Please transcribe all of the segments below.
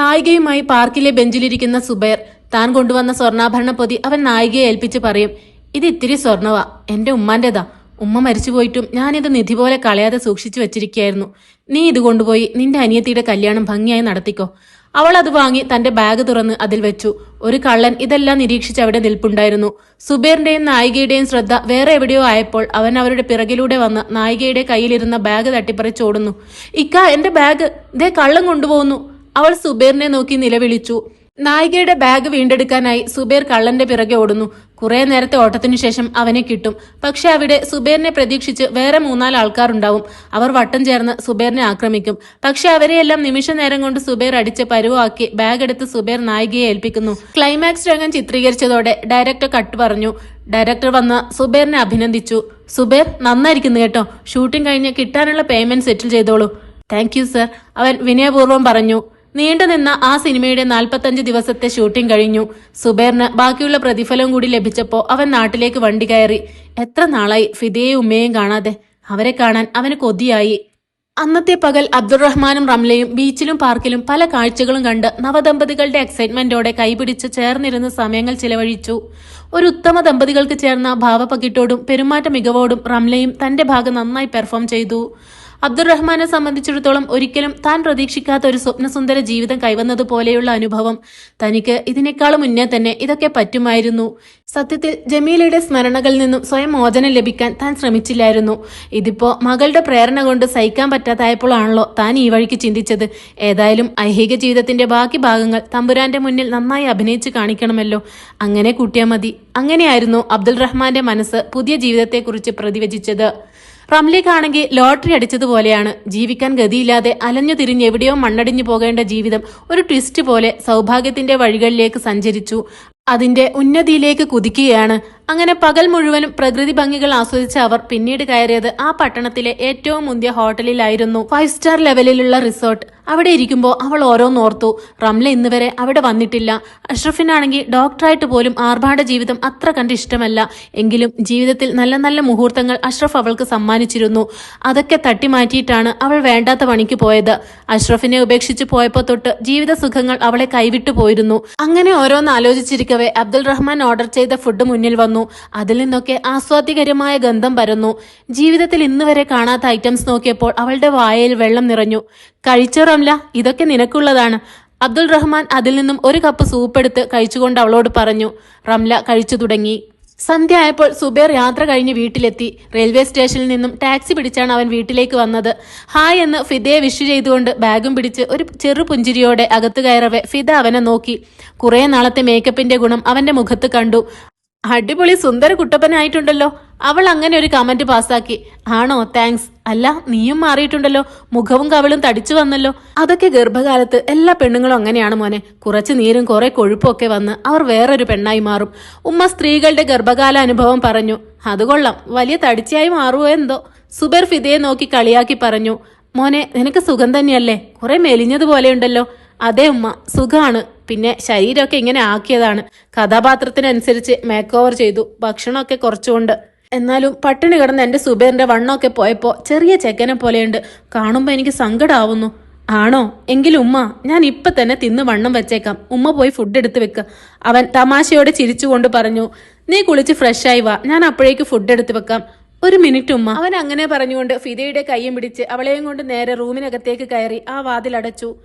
നായികയുമായി പാർക്കിലെ ബെഞ്ചിലിരിക്കുന്ന സുബൈർ താൻ കൊണ്ടുവന്ന സ്വർണാഭരണ പൊതി അവൻ നായികയെ ഏൽപ്പിച്ച് പറയും ഇത് ഇത്തിരി സ്വർണവാ എന്റെ ഉമ്മാന്റേതാ. ഉമ്മ മരിച്ചു പോയിട്ടും ഞാനിത് നിധി പോലെ കളയാതെ സൂക്ഷിച്ചു വെച്ചിരിക്കുകയായിരുന്നു. നീ ഇത് കൊണ്ടുപോയി നിന്റെ അനിയത്തിയുടെ കല്യാണം ഭംഗിയായി നടത്തിക്കോ. അവൾ അത് വാങ്ങി തന്റെ ബാഗ് തുറന്ന് അതിൽ വെച്ചു. ഒരു കള്ളൻ ഇതെല്ലാം നിരീക്ഷിച്ച് അവിടെ നിൽപ്പുണ്ടായിരുന്നു. സുബേറിന്റെയും നായികയുടെയും ശ്രദ്ധ വേറെ എവിടെയോ ആയപ്പോൾ അവൻ അവരുടെ പിറകിലൂടെ വന്ന് നായികയുടെ കയ്യിലിരുന്ന ബാഗ് തട്ടിപ്പറിച്ചോടുന്നു ഇക്ക എന്റെ ബാഗ്. ദേ കള്ളം കൊണ്ടുപോകുന്നു. അവൾ സുബൈറിനെ നോക്കി നിലവിളിച്ചു. നായികയുടെ ബാഗ് വീണ്ടെടുക്കാനായി സുബേർ കള്ളന്റെ പിറകെ ഓടുന്നു. കുറെ നേരത്തെ ഓട്ടത്തിനു ശേഷം അവനെ കിട്ടും. പക്ഷെ അവിടെ സുബേറിനെ പ്രതീക്ഷിച്ച് വേറെ മൂന്നാൽ ആൾക്കാരുണ്ടാവും. അവർ വട്ടം ചേർന്ന് സുബേറിനെ ആക്രമിക്കും. പക്ഷെ അവരെയെല്ലാം നിമിഷ നേരം കൊണ്ട് സുബേർ അടിച്ച് പരുവാക്കി ബാഗ് എടുത്ത് സുബേർ നായികയെ ഏൽപ്പിക്കുന്നു. ക്ലൈമാക്സ് രംഗം ചിത്രീകരിച്ചതോടെ ഡയറക്ടർ കട്ട് പറഞ്ഞു. ഡയറക്ടർ വന്ന് സുബേറിനെ അഭിനന്ദിച്ചു. സുബേർ നന്നായിരിക്കുന്നു കേട്ടോ. ഷൂട്ടിംഗ് കഴിഞ്ഞ് കിട്ടാനുള്ള പേയ്മെന്റ് സെറ്റിൽ ചെയ്തോളൂ. താങ്ക് സർ അവൻ വിനയപൂർവം പറഞ്ഞു. നീണ്ടുനിന്ന ആ സിനിമയുടെ നാൽപ്പത്തഞ്ച് ദിവസത്തെ ഷൂട്ടിംഗ് കഴിഞ്ഞു. സുബേറിന് ബാക്കിയുള്ള പ്രതിഫലം കൂടി ലഭിച്ചപ്പോൾ അവൻ നാട്ടിലേക്ക് വണ്ടി കയറി. എത്ര നാളായി ഫിദയും ഉമ്മയും കാണാതെ. അവരെ കാണാൻ അവന് കൊതിയായി. അന്നത്തെ പകൽ അബ്ദുറഹ്മാനും റംലയും ബീച്ചിലും പാർക്കിലും പല കാഴ്ചകളും കണ്ട് നവദമ്പതികളുടെ എക്സൈറ്റ്മെന്റോടെ കൈപിടിച്ച് ചേർന്നിരുന്ന് സമയങ്ങൾ ചിലവഴിച്ചു. ഒരു ഉത്തമ ദമ്പതികൾക്ക് ചേർന്ന ഭാവപകിട്ടോടും പെരുമാറ്റ മികവോടും റംലയും തന്റെ ഭാഗം നന്നായി പെർഫോം ചെയ്തു. അബ്ദുറഹ്മാനെ സംബന്ധിച്ചിടത്തോളം ഒരിക്കലും താൻ പ്രതീക്ഷിക്കാത്ത ഒരു സ്വപ്നസുന്ദര ജീവിതം കൈവന്നതുപോലെയുള്ള അനുഭവം. തനിക്ക് ഇതിനേക്കാളും മുന്നേ തന്നെ ഇതൊക്കെ പറ്റുമായിരുന്നു. സത്യത്തിൽ ജമീലയുടെ സ്മരണകളിൽ നിന്നും സ്വയം മോചനം ലഭിക്കാൻ താൻ ശ്രമിച്ചില്ലായിരുന്നു. ഇതിപ്പോ മകളുടെ പ്രേരണ കൊണ്ട് സഹിക്കാൻ പറ്റാതായപ്പോഴാണല്ലോ താൻ ഈ വഴിക്ക് ചിന്തിച്ചത്. ഏതായാലും ഐഹിക ജീവിതത്തിന്റെ ബാക്കി ഭാഗങ്ങൾ തമ്പുരാന്റെ മുന്നിൽ നന്നായി അഭിനയിച്ച് കാണിക്കണമല്ലോ. അങ്ങനെ കൂട്ടിയാൽ മതി. അങ്ങനെയായിരുന്നു അബ്ദുൾ റഹ്മാന്റെ മനസ്സ് പുതിയ ജീവിതത്തെക്കുറിച്ച് പ്രതിവചിച്ചത്. റംലിക്കാണെങ്കിൽ ലോട്ടറി അടിച്ചതുപോലെയാണ് ജീവിക്കാൻ ഗതിയില്ലാതെ അലഞ്ഞു തിരിഞ്ഞ് എവിടെയോ മണ്ണടിഞ്ഞു പോകേണ്ട ജീവിതം ഒരു ട്വിസ്റ്റ് പോലെ സൗഭാഗ്യത്തിന്റെ വഴികളിലേക്ക് സഞ്ചരിച്ചു. അതിന്റെ ഉന്നതിയിലേക്ക് കുതിക്കുകയാണ് അങ്ങനെ പകൽ മുഴുവനും പ്രകൃതി ഭംഗികൾ ആസ്വദിച്ച അവർ പിന്നീട് കയറിയത് ആ പട്ടണത്തിലെ ഏറ്റവും മുന്തിയ ഹോട്ടലിലായിരുന്നു. ഫൈവ് സ്റ്റാർ ലെവലിലുള്ള റിസോർട്ട്. അവിടെ ഇരിക്കുമ്പോൾ അവൾ ഓരോന്നോർത്തു റംല ഇന്ന് വരെ അവിടെ വന്നിട്ടില്ല. അഷ്റഫിനാണെങ്കിൽ ഡോക്ടറായിട്ട് പോലും ആർഭാട ജീവിതം അത്ര കണ്ട് ഇഷ്ടമല്ല. എങ്കിലും ജീവിതത്തിൽ നല്ല നല്ല മുഹൂർത്തങ്ങൾ അഷ്റഫ് അവൾക്ക് സമ്മാനിച്ചിരുന്നു. അതൊക്കെ തട്ടിമാറ്റിയിട്ടാണ് അവൾ വേണ്ടാത്ത പണിക്ക് പോയത്. അഷ്റഫിനെ ഉപേക്ഷിച്ച് പോയപ്പോൾ തൊട്ട് ജീവിത സുഖങ്ങൾ അവളെ കൈവിട്ടു പോയിരുന്നു. അങ്ങനെ ഓരോന്ന് ആലോചിച്ചിരിക്കവേ അബ്ദുൾ റഹ്മാൻ ഓർഡർ ചെയ്ത ഫുഡ് മുന്നിൽ വന്നു. അതിൽ നിന്നൊക്കെ ആസ്വാദ്യകരമായ ഗന്ധം പരന്നു. ജീവിതത്തിൽ ഇന്ന് വരെ കാണാത്ത ഐറ്റംസ് നോക്കിയപ്പോൾ അവളുടെ വായയിൽ വെള്ളം നിറഞ്ഞു. കഴിച്ചോ റംല ഇതൊക്കെ നിനക്കുള്ളതാണ്. അബ്ദുൾ റഹ്മാൻ അതിൽ നിന്നും ഒരു കപ്പ് സൂപ്പ് എടുത്ത് കഴിച്ചുകൊണ്ട് അവളോട് പറഞ്ഞു റംല കഴിച്ചു തുടങ്ങി. സന്ധ്യ ആയപ്പോൾ സുബേർ യാത്ര കഴിഞ്ഞ് വീട്ടിലെത്തി. റെയിൽവേ സ്റ്റേഷനിൽ നിന്നും ടാക്സി പിടിച്ചാണ് അവൻ വീട്ടിലേക്ക് വന്നത്. ഹായ് എന്ന് ഫിദയെ വിഷ് ചെയ്തുകൊണ്ട് ബാഗും പിടിച്ച് ഒരു ചെറു പുഞ്ചിരിയോടെ അകത്ത് കയറവെ ഫിദ അവനെ നോക്കി. കുറേ നാളത്തെ മേക്കപ്പിന്റെ ഗുണം അവന്റെ മുഖത്ത് കണ്ടു. അടിപൊളി സുന്ദര കുട്ടപ്പനായിട്ടുണ്ടല്ലോ. അവൾ അങ്ങനെ ഒരു കമന്റ് പാസ്സാക്കി ആണോ താങ്ക്സ് അല്ല നീയും മാറിയിട്ടുണ്ടല്ലോ. മുഖവും കവളും തടിച്ചു വന്നല്ലോ. അതൊക്കെ ഗർഭകാലത്ത് എല്ലാ പെണ്ണുങ്ങളും അങ്ങനെയാണ് മോനെ. കുറച്ച് നീരും കുറെ കൊഴുപ്പൊക്കെ വന്ന് അവർ വേറൊരു പെണ്ണായി മാറും. ഉമ്മ സ്ത്രീകളുടെ ഗർഭകാല അനുഭവം പറഞ്ഞു. അത് കൊള്ളാം. വലിയ തടിച്ചായി മാറുമോ എന്തോ? സുബർ ഫിദയെ നോക്കി കളിയാക്കി പറഞ്ഞു. മോനെ നിനക്ക് സുഖം തന്നെയല്ലേ? കുറെ മെലിഞ്ഞതുപോലെയുണ്ടല്ലോ അതെ ഉമ്മ. സുഖാണ്. പിന്നെ ശരീരമൊക്കെ ഇങ്ങനെ ആക്കിയതാണ്. കഥാപാത്രത്തിനനുസരിച്ച് മേക്ക് ഓവർ ചെയ്തു. ഭക്ഷണമൊക്കെ കുറച്ചുകൊണ്ട്. എന്നാലും പട്ടിണി കിടന്ന് എന്റെ സുബേറിന്റെ വണ്ണമൊക്കെ പോയപ്പോൾ ചെറിയ ചെക്കനെ പോലെയുണ്ട്. കാണുമ്പോൾ എനിക്ക് സങ്കടാവുന്നു. ആണോ? എങ്കിലും ഉമ്മ ഞാൻ ഇപ്പൊ തന്നെ തിന്ന് വണ്ണം വെച്ചേക്കാം. ഉമ്മ പോയി ഫുഡ് എടുത്ത് വെക്ക. അവൻ തമാശയോടെ ചിരിച്ചുകൊണ്ട് പറഞ്ഞു നീ കുളിച്ച് ഫ്രഷായി വാ. ഞാൻ അപ്പോഴേക്ക് ഫുഡ് എടുത്ത് വെക്കാം. ഒരു മിനിറ്റ് ഉമ്മ. അവൻ അങ്ങനെ പറഞ്ഞുകൊണ്ട് ഫിദയുടെ കൈയും പിടിച്ച് അവളെയും കൊണ്ട് നേരെ റൂമിനകത്തേക്ക് കയറി ആ വാതിലടച്ചു.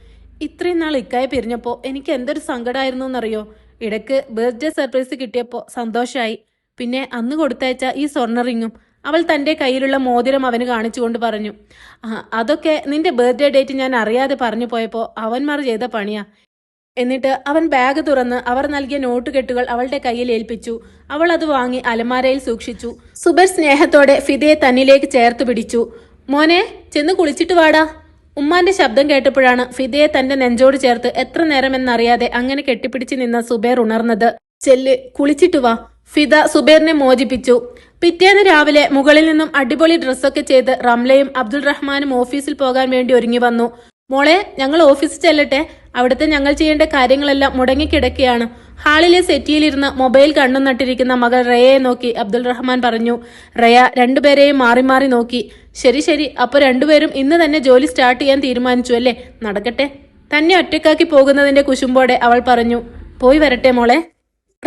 ഇത്രയും നാൾ ഇക്കായ പിരിഞ്ഞപ്പോ എനിക്ക് എന്തൊരു സങ്കടമായിരുന്നു എന്നറിയോ ഇടയ്ക്ക് ബർത്ത്ഡേ സർപ്രൈസ് കിട്ടിയപ്പോ സന്തോഷായി. പിന്നെ അന്ന് കൊടുത്തയച്ച ഈ സ്വർണ റിങ്ങും അവൾ തന്റെ കയ്യിലുള്ള മോതിരം അവന് കാണിച്ചുകൊണ്ട് പറഞ്ഞു. അതൊക്കെ നിന്റെ ബർത്ത്ഡേ ഡേറ്റ് ഞാൻ അറിയാതെ പറഞ്ഞു പോയപ്പോ അവന്മാർ ചെയ്ത പണിയാ. എന്നിട്ട് അവൻ ബാഗ് തുറന്ന് അവർ നൽകിയ നോട്ട് കെട്ടുകൾ അവളുടെ കയ്യിൽ ഏൽപ്പിച്ചു. അവൾ അത് വാങ്ങി അലമാരയിൽ സൂക്ഷിച്ചു. സുബർ സ്നേഹത്തോടെ ഫിദയെ തന്നിലേക്ക് ചേർത്ത് പിടിച്ചു. മോനെ ചെന്ന് കുളിച്ചിട്ട് വാടാ. ഉമ്മാന്റെ ശബ്ദം കേട്ടപ്പോഴാണ് ഫിദയെ തന്റെ നെഞ്ചോട് ചേർത്ത് എത്ര നേരമെന്നറിയാതെ അങ്ങനെ കെട്ടിപ്പിടിച്ച് നിന്ന സുബേർ ഉണർന്നത്. ചെല്ല് കുളിച്ചിട്ട് വാ. ഫിദ സുബേറിനെ മോചിപ്പിച്ചു. പിറ്റേന്ന് രാവിലെ മുകളിൽ നിന്നും അടിപൊളി ഡ്രസ്സൊക്കെ ചെയ്ത് റംലയും അബ്ദുൾ റഹ്മാനും ഓഫീസിൽ പോകാൻ വേണ്ടി ഒരുങ്ങി വന്നു. മോളെ ഞങ്ങൾ ഓഫീസിൽ ചെല്ലട്ടെ. അവിടുത്തെ ഞങ്ങൾ ചെയ്യേണ്ട കാര്യങ്ങളെല്ലാം മുടങ്ങിക്കിടക്കുകയാണ്. ഹാളിലെ സെറ്റിയിലിരുന്ന് മൊബൈൽ കണ്ണും നട്ടിരിക്കുന്ന മകൾ റയയെ നോക്കി അബ്ദുൾ റഹ്മാൻ പറഞ്ഞു. റയ രണ്ടുപേരെയും മാറി മാറി നോക്കി. ശരി ശരി. അപ്പൊ രണ്ടുപേരും ഇന്ന് തന്നെ ജോലി സ്റ്റാർട്ട് ചെയ്യാൻ തീരുമാനിച്ചു അല്ലേ? നടക്കട്ടെ. തന്നെ ഒറ്റക്കാക്കി പോകുന്നതിന്റെ കുശുമ്പോടെ അവൾ പറഞ്ഞു പോയി വരട്ടെ മോളെ.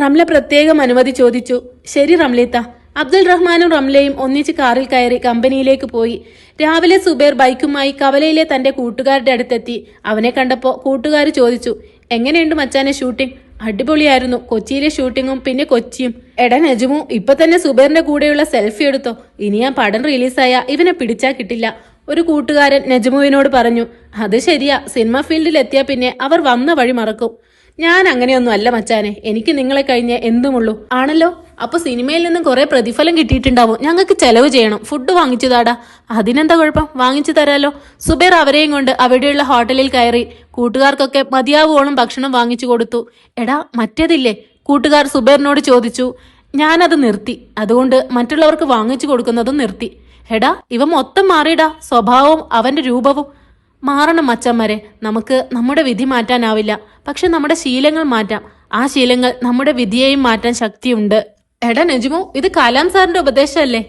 റംല പ്രത്യേകം അനുമതി ചോദിച്ചു. ശരി റംലീത്ത. അബ്ദുൽ റഹ്മാനും റംലയും ഒന്നിച്ച് കാറിൽ കയറി കമ്പനിയിലേക്ക് പോയി. രാവിലെ സുബേർ ബൈക്കുമായി കവലയിലെ തന്റെ കൂട്ടുകാരുടെ അടുത്തെത്തി. അവനെ കണ്ടപ്പോ കൂട്ടുകാർ ചോദിച്ചു എങ്ങനെയുണ്ട് മച്ചാനെ ഷൂട്ടിംഗ് അടിപൊളിയായിരുന്നു. കൊച്ചിയിലെ ഷൂട്ടിങ്ങും പിന്നെ കൊച്ചിയും. എടാ നജുമു ഇപ്പൊ തന്നെ സുബേറിന്റെ കൂടെയുള്ള സെൽഫി എടുത്തോ. ഇനി ആ പടം റിലീസായ ഇവനെ പിടിച്ചാ കിട്ടില്ല. ഒരു കൂട്ടുകാരൻ നജ്മുവിനോട് പറഞ്ഞു അത് ശരിയാ സിനിമ ഫീൽഡിൽ എത്തിയാ പിന്നെ അവർ വന്ന വഴി മറക്കും. ഞാൻ അങ്ങനെയൊന്നും അല്ല മച്ചാനെ. എനിക്ക് നിങ്ങളെ കഴിഞ്ഞ എന്തുമുള്ളൂ. ആണല്ലോ? അപ്പൊ സിനിമയിൽ നിന്നും കുറെ പ്രതിഫലം കിട്ടിയിട്ടുണ്ടാവും. ഞങ്ങൾക്ക് ചെലവ് ചെയ്യണം. ഫുഡ് വാങ്ങിച്ചു താടാ അതിനെന്താ കുഴപ്പം? വാങ്ങിച്ചു തരാലോ. സുബേർ അവരെയും കൊണ്ട് അവിടെയുള്ള ഹോട്ടലിൽ കയറി കൂട്ടുകാർക്കൊക്കെ മതിയാവോളം ഭക്ഷണം വാങ്ങിച്ചു കൊടുത്തു. എടാ മറ്റേതില്ലേ? കൂട്ടുകാർ സുബേറിനോട് ചോദിച്ചു. ഞാനത് നിർത്തി. അതുകൊണ്ട് മറ്റുള്ളവർക്ക് വാങ്ങിച്ചു കൊടുക്കുന്നതും നിർത്തി. എടാ ഇവ മൊത്തം മാറിയിടാ. സ്വഭാവവും അവന്റെ രൂപവും. മാറണം അച്ഛന്മാരെ. നമുക്ക് നമ്മുടെ വിധി മാറ്റാനാവില്ല. പക്ഷെ നമ്മുടെ ശീലങ്ങൾ മാറ്റാം. ആ ശീലങ്ങൾ നമ്മുടെ വിധിയെയും മാറ്റാൻ ശക്തിയുണ്ട്. എടാ നജുമു ഇത് കലാം സാറിന്റെ ഉപദേശമല്ലേ?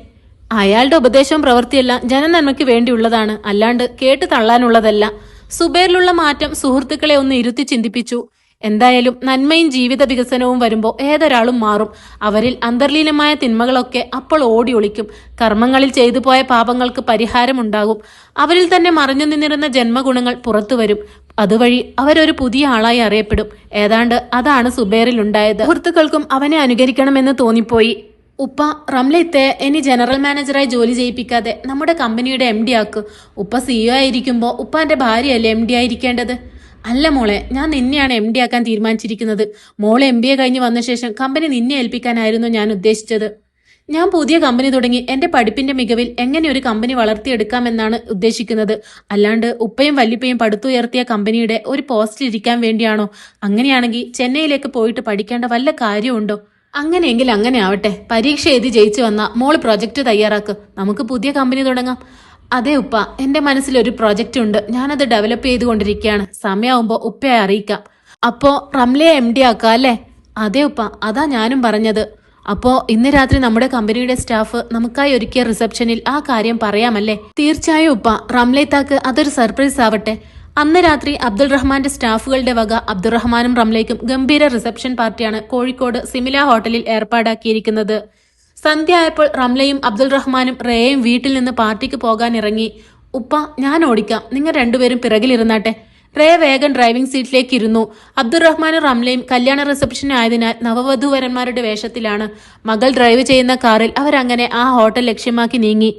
അയാളുടെ ഉപദേശവും പ്രവൃത്തിയെല്ലാം ജനനന്മയ്ക്ക് വേണ്ടിയുള്ളതാണ്. അല്ലാണ്ട് കേട്ട് തള്ളാനുള്ളതല്ല. സുബേറിലുള്ള മാറ്റം സുഹൃത്തുക്കളെ ഒന്ന് ഇരുത്തി ചിന്തിപ്പിച്ചു. എന്തായാലും നന്മയും ജീവിത വികസനവും വരുമ്പോൾ ഏതൊരാളും മാറും. അവരിൽ അന്തർലീനമായ തിന്മകളൊക്കെ അപ്പോൾ ഓടി ഒളിക്കും. കർമ്മങ്ങളിൽ ചെയ്തു പോയ പാപങ്ങൾക്ക് പരിഹാരമുണ്ടാകും. അവരിൽ തന്നെ മറഞ്ഞു നിന്നിരുന്ന ജന്മഗുണങ്ങൾ പുറത്തു വരും. അതുവഴി അവരൊരു പുതിയ ആളായി അറിയപ്പെടും. ഏതാണ്ട് അതാണ് സുബേറിൽ ഉണ്ടായത്. സുഹൃത്തുക്കൾക്കും അവനെ അനുകരിക്കണമെന്ന് തോന്നിപ്പോയി. ഉപ്പ റംലത്തെ ഇനി ജനറൽ മാനേജറായി ജോലി ചെയ്യിപ്പിക്കാതെ നമ്മുടെ കമ്പനിയുടെ എം ഡി ആക്ക്. ഉപ്പ സിഇഒ ആയിരിക്കുമ്പോൾ ഉപ്പാന്റെ ഭാര്യയല്ലേ എം ഡി ആയിരിക്കേണ്ടത്? അല്ല മോളെ ഞാൻ നിന്നെയാണ് എം ഡി ആക്കാൻ തീരുമാനിച്ചിരിക്കുന്നത്. മോളെ എം ബി എ കഴിഞ്ഞ് വന്ന ശേഷം കമ്പനി നിന്നെ ഏൽപ്പിക്കാനായിരുന്നു ഞാൻ ഉദ്ദേശിച്ചത്. ഞാൻ പുതിയ കമ്പനി തുടങ്ങി എന്റെ പഠിപ്പിന്റെ മികവിൽ എങ്ങനെ ഒരു കമ്പനി വളർത്തിയെടുക്കാമെന്നാണ് ഉദ്ദേശിക്കുന്നത്. അല്ലാണ്ട് ഉപ്പയും വല്ലിപ്പയും പടുത്തുയർത്തിയ കമ്പനിയുടെ ഒരു പോസ്റ്റിൽ ഇരിക്കാൻ വേണ്ടിയാണോ? അങ്ങനെയാണെങ്കിൽ ചെന്നൈയിലേക്ക് പോയിട്ട് പഠിക്കേണ്ട വല്ല കാര്യമുണ്ടോ? അങ്ങനെയെങ്കിൽ അങ്ങനെ ആവട്ടെ. പരീക്ഷ എഴുതി ജയിച്ചു വന്ന മോൾ പ്രൊജക്ട് തയ്യാറാക്ക്. നമുക്ക് പുതിയ കമ്പനി തുടങ്ങാം. അതെ ഉപ്പ എന്റെ മനസ്സിൽ ഒരു പ്രോജക്റ്റ് ഉണ്ട്. ഞാനത് ഡെവലപ്പ് ചെയ്തുകൊണ്ടിരിക്കുകയാണ് സമയമാവുമ്പോൾ ഉപ്പയെ അറിയിക്കാം. അപ്പോ റംലയെ എം ഡി ആക്കാം അല്ലേ? അതെ ഉപ്പ അതാ ഞാനും പറഞ്ഞത്. അപ്പോ ഇന്ന് രാത്രി നമ്മുടെ കമ്പനിയുടെ സ്റ്റാഫ് നമുക്കായി ഒരുക്കിയ റിസപ്ഷനിൽ ആ കാര്യം പറയാമല്ലേ? തീർച്ചയായും ഉപ്പ റംലേത്താക്ക് അതൊരു സർപ്രൈസ് ആവട്ടെ. അന്ന് രാത്രി അബ്ദുൾ റഹ്മാന്റെ സ്റ്റാഫുകളുടെ വക അബ്ദുറഹ്മാനും റംലയ്ക്കും ഗംഭീര റിസപ്ഷൻ പാർട്ടിയാണ് കോഴിക്കോട് സിമില ഹോട്ടലിൽ ഏർപ്പാടാക്കിയിരിക്കുന്നത്. സന്ധ്യ ആയപ്പോൾ റംലയും അബ്ദുൾ റഹ്മാനും റേയും വീട്ടിൽ നിന്ന് പാർട്ടിക്ക് പോകാൻ ഇറങ്ങി ഉപ്പ ഞാൻ ഓടിക്കാം. നിങ്ങൾ രണ്ടുപേരും പിറകിലിരുന്നാട്ടെ. റേ വേഗൻ ഡ്രൈവിംഗ് സീറ്റിലേക്ക് ഇരുന്നു അബ്ദുറഹ്മാനും റംലയും കല്യാണ റിസപ്ഷൻ ആയതിനാൽ നവവധൂവരന്മാരുടെ വേഷത്തിലാണ് മകൾ ഡ്രൈവ് ചെയ്യുന്ന കാറിൽ അവരങ്ങനെ ആ ഹോട്ടൽ ലക്ഷ്യമാക്കി നീങ്ങി.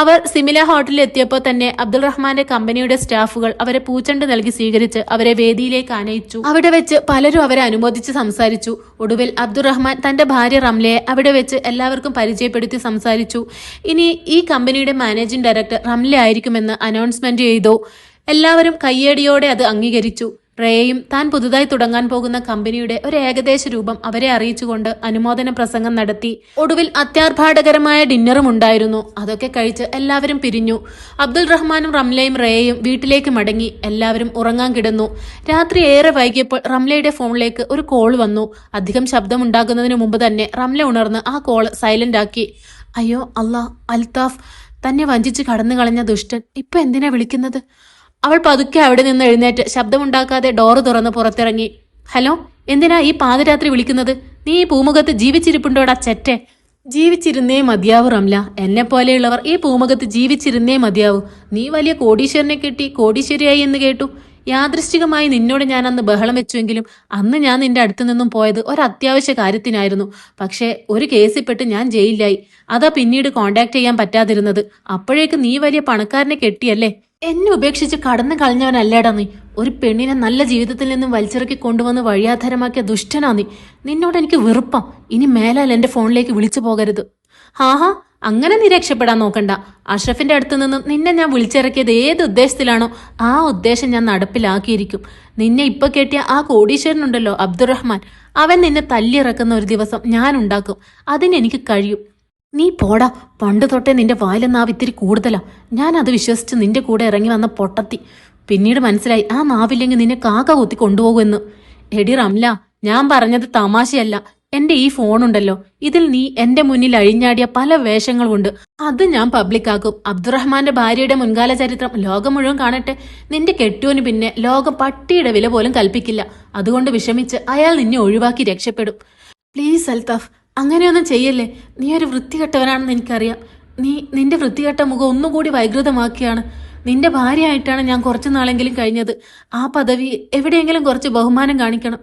അവർ സിമില ഹോട്ടലിൽ എത്തിയപ്പോൾ തന്നെ അബ്ദുൾ റഹ്മാന്റെ കമ്പനിയുടെ സ്റ്റാഫുകൾ അവരെ പൂച്ചണ്ട് നൽകി സ്വീകരിച്ച് അവരെ വേദിയിലേക്ക് ആനയിച്ചു. അവിടെ വെച്ച് പലരും അവരെ അനുമോദിച്ച് സംസാരിച്ചു. ഒടുവിൽ അബ്ദുറഹ്മാൻ തന്റെ ഭാര്യ റംലയെ അവിടെ വെച്ച് എല്ലാവർക്കും പരിചയപ്പെടുത്തി സംസാരിച്ചു. ഇനി ഈ കമ്പനിയുടെ മാനേജിംഗ് ഡയറക്ടർ റംല ആയിരിക്കുമെന്ന് അനൗൺസ്മെന്റ് ചെയ്തു. എല്ലാവരും കയ്യടിയോടെ അത് അംഗീകരിച്ചു. റേയും താൻ പുതുതായി തുടങ്ങാൻ പോകുന്ന കമ്പനിയുടെ ഒരു ഏകദേശ രൂപം അവരെ അറിയിച്ചുകൊണ്ട് അനുമോദന പ്രസംഗം നടത്തി. ഒടുവിൽ അത്യാർഭാടകരമായ ഡിന്നറും ഉണ്ടായിരുന്നു. അതൊക്കെ കഴിച്ച് എല്ലാവരും പിരിഞ്ഞു. അബ്ദുൾ റഹ്മാനും റംലയും റേയും വീട്ടിലേക്ക് മടങ്ങി. എല്ലാവരും ഉറങ്ങാൻ കിടന്നു. രാത്രി ഏറെ വൈകിയപ്പോൾ റംലയുടെ ഫോണിലേക്ക് ഒരു കോൾ വന്നു. അധികം ശബ്ദമുണ്ടാകുന്നതിന് മുമ്പ് തന്നെ റംല ഉണർന്ന് ആ കോൾ സൈലന്റ് ആക്കി. അയ്യോ അല്ലാ അൽതാഫ് തന്നെ വഞ്ചിച്ച് കടന്നു കളഞ്ഞ ദുഷ്ടൻ. ഇപ്പൊ എന്തിനാ വിളിക്കുന്നത്? അവൾ പതുക്കെ അവിടെ നിന്ന് എഴുന്നേറ്റ് ശബ്ദമുണ്ടാക്കാതെ ഡോറ് തുറന്ന് പുറത്തിറങ്ങി. ഹലോ എന്തിനാ ഈ പാതിരാത്രി വിളിക്കുന്നത്? നീ ഈ പൂമുഖത്ത് ജീവിച്ചിരിപ്പുണ്ടോടാ ചെറ്റെ? ജീവിച്ചിരുന്നേ മതിയാവൂ റംല. എന്നെ പോലെയുള്ളവർ ഈ പൂമുഖത്ത് ജീവിച്ചിരുന്നേ മതിയാവൂ. നീ വലിയ കോടീശ്വരനെ കെട്ടി കോടീശ്വരിയായി എന്ന് കേട്ടു. യാദൃശ്ചികമായി നിന്നോട് ഞാൻ അന്ന് ബഹളം വെച്ചുവെങ്കിലും അന്ന് ഞാൻ നിന്റെ അടുത്തു നിന്നും പോയത് ഒരു അത്യാവശ്യ കാര്യത്തിനായിരുന്നു. പക്ഷേ ഒരു കേസിൽപ്പെട്ട് ഞാൻ ജയിലിലായി. അതാ പിന്നീട് കോണ്ടാക്ട് ചെയ്യാൻ പറ്റാതിരുന്നത്. അപ്പോഴേക്ക് നീ വലിയ പണക്കാരനെ കെട്ടിയല്ലേ? എന്നെ ഉപേക്ഷിച്ച് കടന്നു കളഞ്ഞവനല്ലേടാ നീ. ഒരു പെണ്ണിനെ നല്ല ജീവിതത്തിൽ നിന്നും വലിച്ചിറക്കി കൊണ്ടുവന്ന് വഴിയാധാരമാക്കിയ ദുഷ്ടനാ നീ. നിന്നോട് എനിക്ക് വെറുപ്പം. ഇനി മേലാൽ എന്റെ ഫോണിലേക്ക് വിളിച്ചു പോകരുത്. ഹാഹാ അങ്ങനെ നീ രക്ഷപ്പെടാൻ നോക്കണ്ട. അഷ്റഫിന്റെ അടുത്ത് നിന്നും നിന്നെ ഞാൻ വിളിച്ചിറക്കിയത് ഏത് ഉദ്ദേശത്തിലാണോ ആ ഉദ്ദേശം ഞാൻ നടപ്പിലാക്കിയിരിക്കും. നിന്നെ ഇപ്പൊ കേട്ടിയ ആ കോടീശ്വരനുണ്ടല്ലോ അബ്ദുറഹ്മാൻ. അവൻ നിന്നെ തല്ലിറക്കുന്ന ഒരു ദിവസം ഞാൻ ഉണ്ടാക്കും. അതിനെനിക്ക് കഴിയും. നീ പോടാ. പണ്ട് തൊട്ടേ നിന്റെ വായിലെന്നാവ് ഇത്തിരി കൂടുതലാ. ഞാൻ അത് വിശ്വസിച്ച് നിന്റെ കൂടെ ഇറങ്ങി വന്ന പൊട്ടത്തി. പിന്നീട് മനസ്സിലായി ആ നാവില്ലെങ്കിൽ നിന്നെ കാക്ക കുത്തി കൊണ്ടുപോകുമെന്ന്. എടി റംല ഞാൻ പറഞ്ഞത് തമാശയല്ല. എന്റെ ഈ ഫോണുണ്ടല്ലോ. ഇതിൽ നീ എന്റെ മുന്നിൽ അഴിഞ്ഞാടിയ പല വേഷങ്ങളുണ്ട് അത് ഞാൻ പബ്ലിക്കാക്കും അബ്ദുറഹ്മാന്റെ ഭാര്യയുടെ മുൻകാല ചരിത്രം ലോകം മുഴുവൻ കാണട്ടെ. നിന്റെ കെട്ടുവിന് പിന്നെ ലോകം പട്ടിയുടെ വില പോലും കൽപ്പിക്കില്ല. അതുകൊണ്ട് വിഷമിച്ച് അയാൾ നിന്നെ ഒഴിവാക്കി രക്ഷപ്പെടും. പ്ലീസ് അൽത്താഫ് അങ്ങനെയൊന്നും ചെയ്യല്ലേ? നീ ഒരു വൃത്തികെട്ടവനാണെന്ന് എനിക്കറിയാം. നീ നിന്റെ വൃത്തികെട്ട മുഖം ഒന്നുകൂടി വൈകൃതമാക്കിയാണ്. നിന്റെ ഭാര്യയായിട്ടാണ് ഞാൻ കുറച്ചു നാളെങ്കിലും കഴിഞ്ഞത്. ആ പദവി എവിടെയെങ്കിലും കുറച്ച് ബഹുമാനം കാണിക്കണം.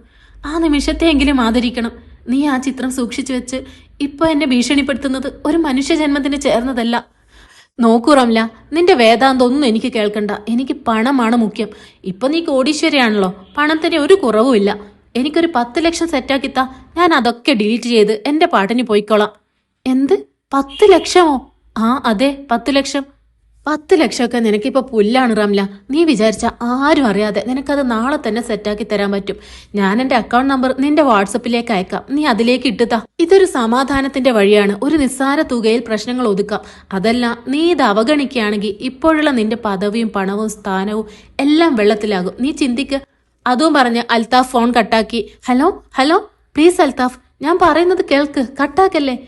ആ നിമിഷത്തെയെങ്കിലും ആദരിക്കണം. നീ ആ ചിത്രം സൂക്ഷിച്ചു വെച്ച് ഇപ്പൊ എന്നെ ഭീഷണിപ്പെടുത്തുന്നത് ഒരു മനുഷ്യജന്മത്തിന് ചേർന്നതല്ല. നോക്കൂ റംല നിന്റെ വേദാന്തൊന്നും എനിക്ക് കേൾക്കണ്ട. എനിക്ക് പണമാണ് മുഖ്യം. ഇപ്പൊ നീ കോടീശ്വരിയാണല്ലോ. പണത്തിന് ഒരു കുറവുമില്ല എനിക്കൊരു പത്ത് ലക്ഷം സെറ്റാക്കിത്താ ഞാൻ അതൊക്കെ ഡിലീറ്റ് ചെയ്ത് എന്റെ പാട്ടിന് പോയിക്കോളാം. എന്ത്? പത്ത് ലക്ഷമോ? ആ അതെ പത്ത് ലക്ഷം. പത്ത് ലക്ഷമൊക്കെ നിനക്കിപ്പോൾ പുല്ലാണ് റംല. നീ വിചാരിച്ച ആരും അറിയാതെ നിനക്കത് നാളെ തന്നെ സെറ്റാക്കി തരാൻ പറ്റും. ഞാൻ എന്റെ അക്കൗണ്ട് നമ്പർ നിന്റെ വാട്സപ്പിലേക്ക് അയക്കാം. നീ അതിലേക്ക് ഇട്ടുതാ ഇതൊരു സമാധാനത്തിന്റെ വഴിയാണ്. ഒരു നിസ്സാര തുകയിൽ പ്രശ്നങ്ങൾ ഒതുക്കാം. അതല്ല നീ ഇത് അവഗണിക്കുകയാണെങ്കിൽ ഇപ്പോഴുള്ള നിന്റെ പദവിയും പണവും സ്ഥാനവും എല്ലാം വെള്ളത്തിലാകും. നീ ചിന്തിക്ക്. അതും പറഞ്ഞ് അൽത്താഫ് ഫോൺ കട്ടാക്കി. ഹലോ ഹലോ പ്ലീസ് അൽത്താഫ് ഞാൻ പറയുന്നത് കേൾക്ക്. കട്ടാക്കല്ലേ?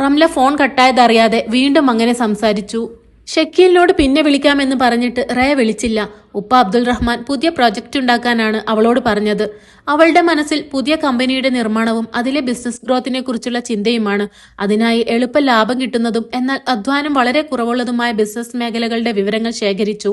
റംല ഫോൺ കട്ടായതറിയാതെ വീണ്ടും അങ്ങനെ സംസാരിച്ചു. ഷക്കീലിനോട് പിന്നെ വിളിക്കാമെന്ന് പറഞ്ഞിട്ട് റയ വിളിച്ചില്ല. ഉപ്പ അബ്ദുൽ റഹ്മാൻ പുതിയ പ്രൊജക്റ്റ് ഉണ്ടാക്കാനാണ് അവളോട് പറഞ്ഞത്. അവളുടെ മനസ്സിൽ പുതിയ കമ്പനിയുടെ നിർമ്മാണവും അതിലെ ബിസിനസ് ഗ്രോത്തിനെ കുറിച്ചുള്ള ചിന്തയുമാണ്. അതിനായി എളുപ്പ ലാഭം കിട്ടുന്നതും എന്നാൽ അധ്വാനം വളരെ കുറവുള്ളതുമായ ബിസിനസ് മേഖലകളുടെ വിവരങ്ങൾ ശേഖരിച്ചു.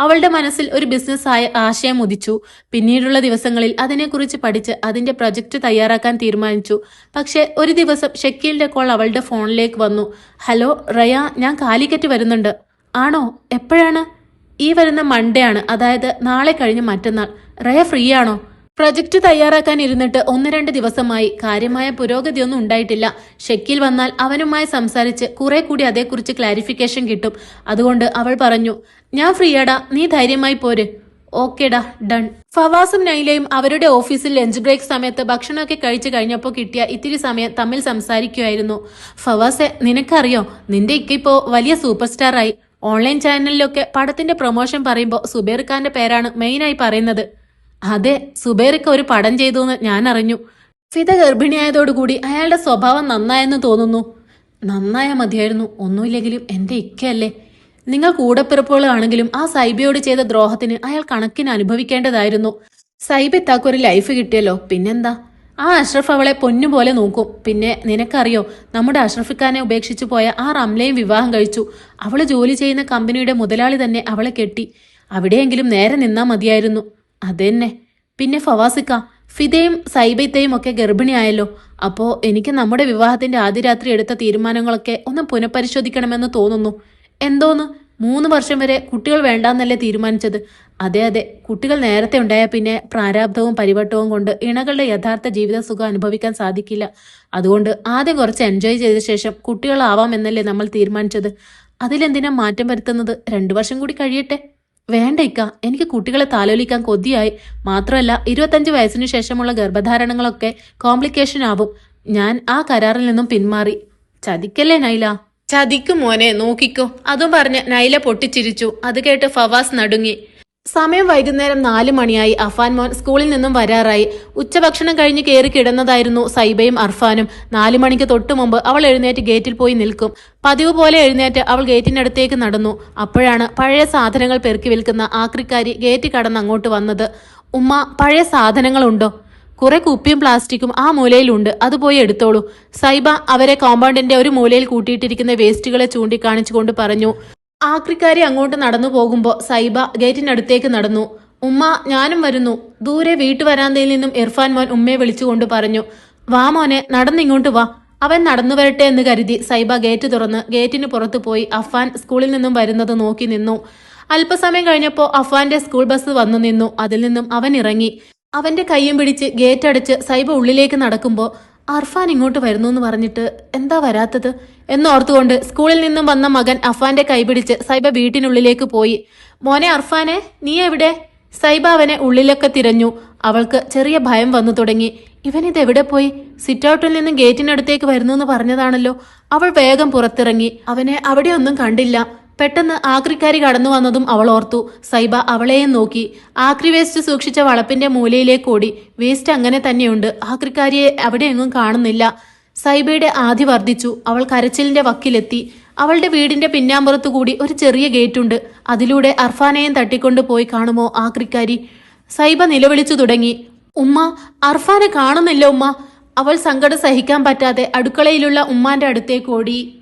അവളുടെ മനസ്സിൽ ഒരു ബിസിനസ് ആയ ആശയം ഉദിച്ചു. പിന്നീടുള്ള ദിവസങ്ങളിൽ അതിനെക്കുറിച്ച് പഠിച്ച് അതിന്റെ പ്രൊജക്റ്റ് തയ്യാറാക്കാൻ തീരുമാനിച്ചു. പക്ഷേ ഒരു ദിവസം ഷക്കീലിന്റെ കോൾ അവളുടെ ഫോണിലേക്ക് വന്നു. ഹലോ റയ ഞാൻ കാലിക്കറ്റ് വരുന്നുണ്ട്. ആണോ? എപ്പോഴാണ്? ഈ വരുന്ന മൺഡേ ആണ്. അതായത് നാളെ കഴിഞ്ഞ് മറ്റന്നാൾ. റയ ഫ്രീ ആണോ പ്രൊജക്ട് തയ്യാറാക്കാൻ ഇരുന്നിട്ട് ഒന്ന് രണ്ട് ദിവസമായി കാര്യമായ പുരോഗതിയൊന്നും ഉണ്ടായിട്ടില്ല. ഷെക്കിൽ വന്നാൽ അവനുമായി സംസാരിച്ച് കുറെ കൂടി അതേക്കുറിച്ച് ക്ലാരിഫിക്കേഷൻ കിട്ടും. അതുകൊണ്ട് അവൾ പറഞ്ഞു ഞാൻ ഫ്രീയാടാ നീ ധൈര്യമായി പോര്. ഓക്കേടാ ഡൺ. ഫവാസും നൈലയും അവരുടെ ഓഫീസിൽ ലഞ്ച് ബ്രേക്ക് സമയത്ത് ഭക്ഷണമൊക്കെ കഴിച്ചു കഴിഞ്ഞപ്പോൾ കിട്ടിയ ഇത്തിരി സമയം തമ്മിൽ സംസാരിക്കുമായിരുന്നു ഫവാസെ നിനക്കറിയോ നിന്റെ ഇക്ക ഇപ്പോ വലിയ സൂപ്പർ സ്റ്റാർ ആയി ഓൺലൈൻ ചാനലിലൊക്കെ പടത്തിന്റെ പ്രൊമോഷൻ പറയുമ്പോൾ സുബേർ ഖാന്റെ പേരാണ് മെയിനായി പറയുന്നത്. അതെ സുബേറിക്ക ഒരു പടം ചെയ്തു എന്ന് ഞാൻ അറിഞ്ഞു ഫിത ഗർഭിണിയായതോടുകൂടി അയാളുടെ സ്വഭാവം നന്നായെന്ന് തോന്നുന്നു. നന്നായാ മതിയായിരുന്നു ഒന്നുമില്ലെങ്കിലും എന്റെ ഇക്കയല്ലേ. നിങ്ങൾ കൂടപ്പിറപ്പുകളാണെങ്കിലും ആ സൈബയോട് ചെയ്ത ദ്രോഹത്തിന് അയാൾ കണക്കിന് അനുഭവിക്കേണ്ടതായിരുന്നു. സൈബ് ഇത്താക്കൊരു ലൈഫ് കിട്ടിയല്ലോ പിന്നെന്താ? ആ അഷ്റഫ് അവളെ പൊന്നുപോലെ നോക്കും. പിന്നെ നിനക്കറിയോ നമ്മുടെ അഷ്റഫിക്കാനെ ഉപേക്ഷിച്ചു പോയ ആ റംലയും വിവാഹം കഴിച്ചു. അവൾ ജോലി ചെയ്യുന്ന കമ്പനിയുടെ മുതലാളി തന്നെ അവളെ കെട്ടി. അവിടെയെങ്കിലും നേരെ നിന്നാ മതിയായിരുന്നു. അതെന്നെ. പിന്നെ ഫവാസിക്ക ഫിദയും സൈബൈത്തയും ഒക്കെ ഗർഭിണിയായല്ലോ. അപ്പോ എനിക്ക് നമ്മുടെ വിവാഹത്തിന്റെ ആദ്യ രാത്രി എടുത്ത തീരുമാനങ്ങളൊക്കെ ഒന്ന് പുനഃപരിശോധിക്കണമെന്ന് തോന്നുന്നു. എന്തോന്ന്? മൂന്ന് വർഷം വരെ കുട്ടികൾ വേണ്ടാന്നല്ലേ തീരുമാനിച്ചത്? അതെ അതെ. കുട്ടികൾ നേരത്തെ ഉണ്ടായ പിന്നെ പ്രാരാബ്ധവും പരിവട്ടവും കൊണ്ട് ഇണകളുടെ യഥാർത്ഥ ജീവിത സുഖം അനുഭവിക്കാൻ സാധിക്കില്ല. അതുകൊണ്ട് ആദ്യം കുറച്ച് എൻജോയ് ചെയ്ത ശേഷം കുട്ടികളാവാം എന്നല്ലേ നമ്മൾ തീരുമാനിച്ചത്? അതിലെന്തിനാ മാറ്റം വരുത്തുന്നത്? രണ്ടു വർഷം കൂടി കഴിയട്ടെ. വേണ്ട ഇക്ക. എനിക്ക് കുട്ടികളെ താലോലിക്കാൻ കൊതിയായി. മാത്രമല്ല ഇരുപത്തഞ്ച് വയസ്സിന് ശേഷമുള്ള ഗർഭധാരണങ്ങളൊക്കെ കോംപ്ലിക്കേഷൻ ആവും. ഞാൻ ആ കരാറിൽ നിന്നും പിന്മാറി. ചതിക്കല്ലേ നൈല? ചതിക്കും മോനെ നോക്കിക്കോ. അതും പറഞ്ഞ് നൈല പൊട്ടിച്ചിരിച്ചു. അത് കേട്ട് ഫവാസ് നടുങ്ങി. സമയം വൈകുന്നേരം നാല് മണിയായി അഫാൻ മോൻ സ്കൂളിൽ നിന്നും വരാറായി. ഉച്ചഭക്ഷണം കഴിഞ്ഞ് കയറി കിടന്നതായിരുന്നു സൈബയും അർഫാനും. നാലു മണിക്ക് തൊട്ടു മുമ്പ് അവൾ എഴുന്നേറ്റ് ഗേറ്റിൽ പോയി നിൽക്കും. പതിവ് പോലെ എഴുന്നേറ്റ് അവൾ ഗേറ്റിനടുത്തേക്ക് നടന്നു. അപ്പോഴാണ് പഴയ സാധനങ്ങൾ പെറുക്കി വിൽക്കുന്ന ആക്രിക്കാരി ഗേറ്റ് കടന്ന് അങ്ങോട്ട് വന്നത്. ഉമ്മ പഴയ സാധനങ്ങളുണ്ടോ? കുറെ കുപ്പിയും പ്ലാസ്റ്റിക്കും ആ മൂലയിലുണ്ട്. അത് പോയി എടുത്തോളൂ. സൈബ അവരെ കോമ്പൗണ്ടിന്റെ ഒരു മൂലയിൽ കൂട്ടിയിട്ടിരിക്കുന്ന വേസ്റ്റുകളെ ചൂണ്ടിക്കാണിച്ചുകൊണ്ട് പറഞ്ഞു. ആക്രിക്കാരി അങ്ങോട്ട് നടന്നു പോകുമ്പോ സൈബ ഗേറ്റിനടുത്തേക്ക് നടന്നു. ഉമ്മ ഞാനും വരുന്നു. ദൂരെ വീട്ടുവരാന്തയിൽ നിന്നും ഇർഫാൻ മോൻ ഉമ്മയെ വിളിച്ചുകൊണ്ട് പറഞ്ഞു വാ മോനെ നടന്നിങ്ങോട്ട് വാ. അവൻ നടന്നു വരട്ടെ എന്ന് കരുതി സൈബ ഗേറ്റ് തുറന്ന് ഗേറ്റിന് പുറത്തു പോയി അഫാൻ സ്കൂളിൽ നിന്നും വരുന്നത് നോക്കി നിന്നു. അല്പസമയം കഴിഞ്ഞപ്പോൾ അഫാന്റെ സ്കൂൾ ബസ് വന്നു നിന്നു. അതിൽ നിന്നും അവൻ ഇറങ്ങി. അവന്റെ കയ്യും പിടിച്ച് ഗേറ്റ് അടച്ച് സൈബ ഉള്ളിലേക്ക് നടക്കുമ്പോൾ അർഫാൻ ഇങ്ങോട്ട് വരുന്നു എന്ന് പറഞ്ഞിട്ട് എന്താ വരാത്തത്? എന്നോർത്തുകൊണ്ട് സ്കൂളിൽ നിന്നും വന്ന മകൻ അഫാന്റെ കൈപിടിച്ച് സൈബ വീട്ടിനുള്ളിലേക്ക് പോയി. മോനെ അർഫാനെ നീ എവിടെ? സൈബ അവനെ ഉള്ളിലൊക്കെ തിരഞ്ഞു. അവൾക്ക് ചെറിയ ഭയം വന്നു തുടങ്ങി. ഇവനിത് എവിടെ പോയി? സിറ്റൗട്ടിൽ നിന്നും ഗേറ്റിനടുത്തേക്ക് വരുന്നു എന്ന് പറഞ്ഞതാണല്ലോ. അവൾ വേഗം പുറത്തിറങ്ങി. അവനെ അവിടെയൊന്നും കണ്ടില്ല. പെട്ടെന്ന് ആക്രിക്കാരി കടന്നു വന്നതും അവൾ ഓർത്തു. സൈബ അവളെയും നോക്കി. ആക്രി വേസ്റ്റ് സൂക്ഷിച്ച വളപ്പിന്റെ മൂലയിലേക്ക് ഓടി. വേസ്റ്റ് അങ്ങനെ തന്നെയുണ്ട്. ആക്രിക്കാരിയെ അവിടെയെങ്ങും കാണുന്നില്ല. സൈബയുടെ ആധി വർദ്ധിച്ചു. അവൾ കരച്ചിലിന്റെ വക്കിലെത്തി. അവളുടെ വീടിന്റെ പിന്നാമ്പുറത്തു കൂടി ഒരു ചെറിയ ഗേറ്റുണ്ട്. അതിലൂടെ അർഫാനെയും തട്ടിക്കൊണ്ട് പോയി കാണുമോ ആക്രിക്കാരി? സൈബ നിലവിളിച്ചു തുടങ്ങി. ഉമ്മ അർഫാനെ കാണുന്നില്ല ഉമ്മ. അവൾ സങ്കടം സഹിക്കാൻ പറ്റാതെ അടുക്കളയിലുള്ള ഉമ്മാന്റെ അടുത്തേക്ക് ഓടി.